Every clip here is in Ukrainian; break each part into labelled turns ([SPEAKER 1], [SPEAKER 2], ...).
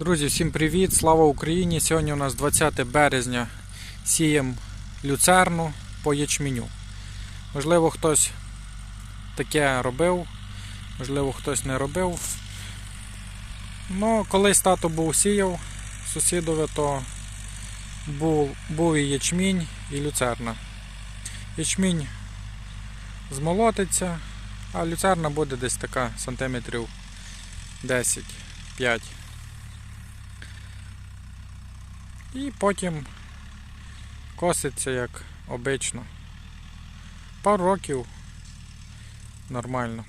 [SPEAKER 1] Друзі, всім привіт! Слава Україні! Сьогодні у нас 20 березня. Сіємо люцерну по ячменю. Можливо, хтось таке робив, можливо, хтось не робив. Ну, колись тато був сіяв сусідове, то був, був і ячмінь, і люцерна. Ячмінь змолотиться, а люцерна буде десь така сантиметрів 10-5. І потім коситься як обично. Пару років нормально.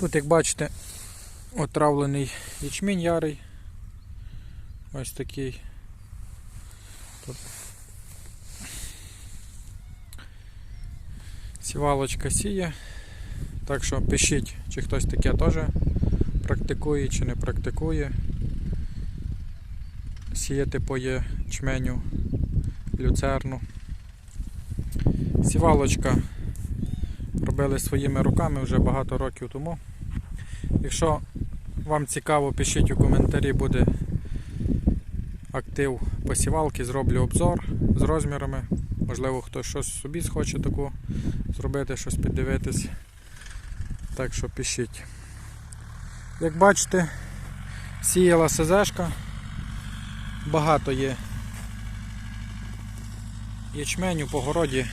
[SPEAKER 1] Тут, як бачите, отравлений ячмінь ярий. Ось такий. Тут Сівалочка сіє. Так що пишіть, чи хтось таке теж практикує, чи не практикує. Сіяти по ячменю люцерну. Сівалочка робили своїми руками вже багато років тому. Якщо вам цікаво, пишіть у коментарі, буде актив посівалки, зроблю обзор з розмірами. Можливо, хтось щось собі схоче таку зробити, щось піддивитись. Так що пишіть. Як бачите, сіяла СЗшка. Багато є ячменю по городі.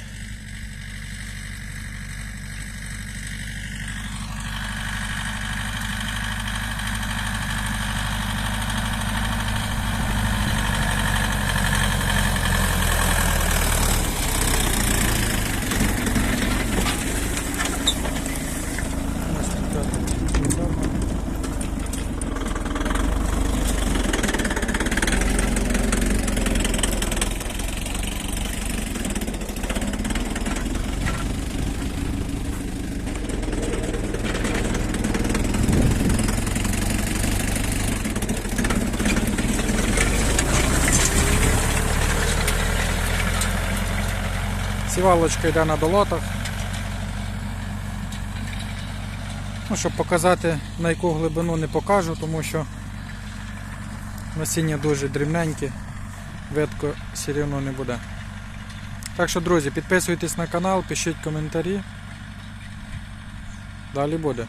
[SPEAKER 1] Ось така люцерна. Сівалочка йде на долотах. Ну, щоб показати на яку глибину не покажу, тому що насіння дуже дрібненьке, видко все рівно не буде. Так що, друзі, підписуйтесь на канал, пишіть коментарі. Далі буде.